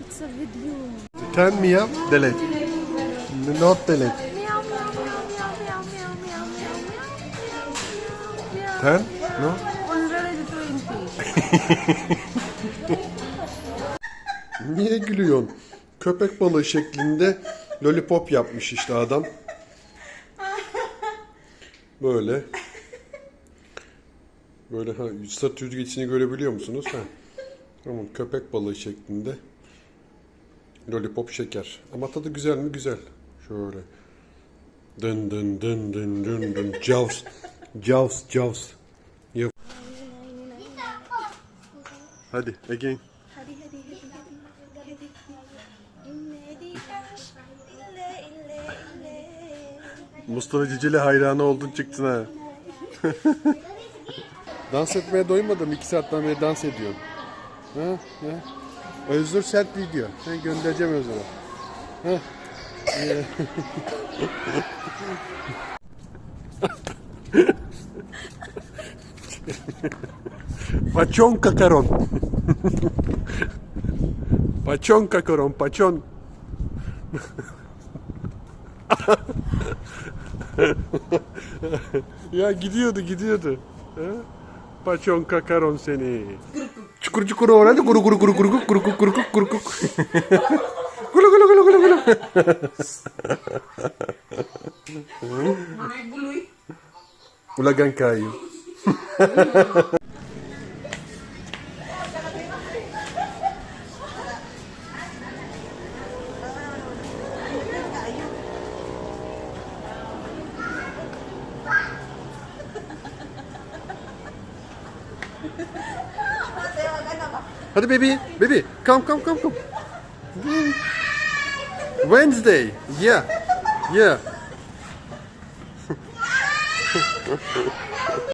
It's a video. Turn me up, delete. Not delete. Turn? No? Niye gülüyorsun? Köpek balığı şeklinde lollipop yapmış işte adam. Böyle. Böyle ha, statü geçini görebiliyor musunuz? Ha. Tamam, köpek balığı şeklinde. Lollipop şeker. Ama tadı güzel mi? Güzel. Şöyle. Dın dın dın dın dın dın. Jaws. Jaws. Jaws. Yap. Hadi again. Mustafa Cicili hayranı oldun çıktın ha. dans etmeye doymadım. iki saatten beri dans ediyorsun. Ha? Ha? Özgür sert video. Ben göndereceğim? Ee. Paçon kakaron. paçon kakaron, paçon. Ya gidiyordu gidiyordu. Ha? Paçon kakaron seni. cukur cukur orang tu kuruk kuruk kuruk kuruk kuruk kuruk kuruk kuruk kuruk Gulo gulo gulo gulo gulo. Ulagan kayo. Ha ha ha. Hadi baby, baby, come, come, come, come. Wednesday, yeah, yeah.